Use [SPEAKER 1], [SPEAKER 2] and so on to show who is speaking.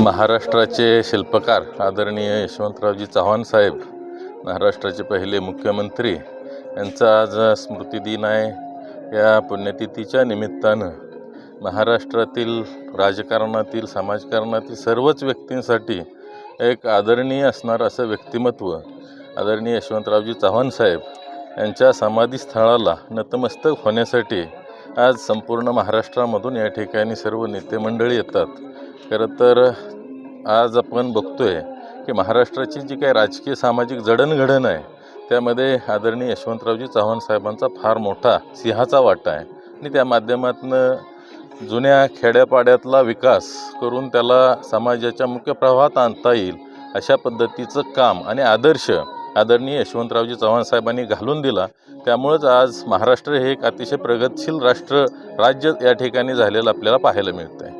[SPEAKER 1] महाराष्ट्राचे शिल्पकार आदरणीय यशवंतरावजी चव्हाण साहेब महाराष्ट्राचे पहिले मुख्यमंत्री यांचा आज स्मृतिदिन आहे. या पुण्यतिथीच्या निमित्तानं महाराष्ट्रातील राजकारणातील समाजकारणातील सर्वच व्यक्तींसाठी एक आदरणीय असणार असं व्यक्तिमत्व आदरणीय यशवंतरावजी चव्हाण साहेब यांच्या समाधीस्थळाला नतमस्तक होण्यासाठी आज संपूर्ण महाराष्ट्रामधून या ठिकाणी सर्व नेतेमंडळी येतात. खरं तर आज आपण बघतो आहे की महाराष्ट्राची जी काही राजकीय सामाजिक जडणघडण आहे त्यामध्ये आदरणीय यशवंतरावजी चव्हाण साहेबांचा फार मोठा सिंहाचा वाटा आहे. आणि त्या माध्यमातून जुन्या खेड्यापाड्यातला विकास करून त्याला समाजाच्या मुख्य प्रवाहात आणता येईल अशा पद्धतीचं काम आणि आदर्श आदरणीय यशवंतरावजी चव्हाण साहेबांनी घालून दिला. त्यामुळंच आज महाराष्ट्र हे एक अतिशय प्रगतशील राष्ट्र राज्य या ठिकाणी झालेलं आपल्याला पाहायला मिळतं आहे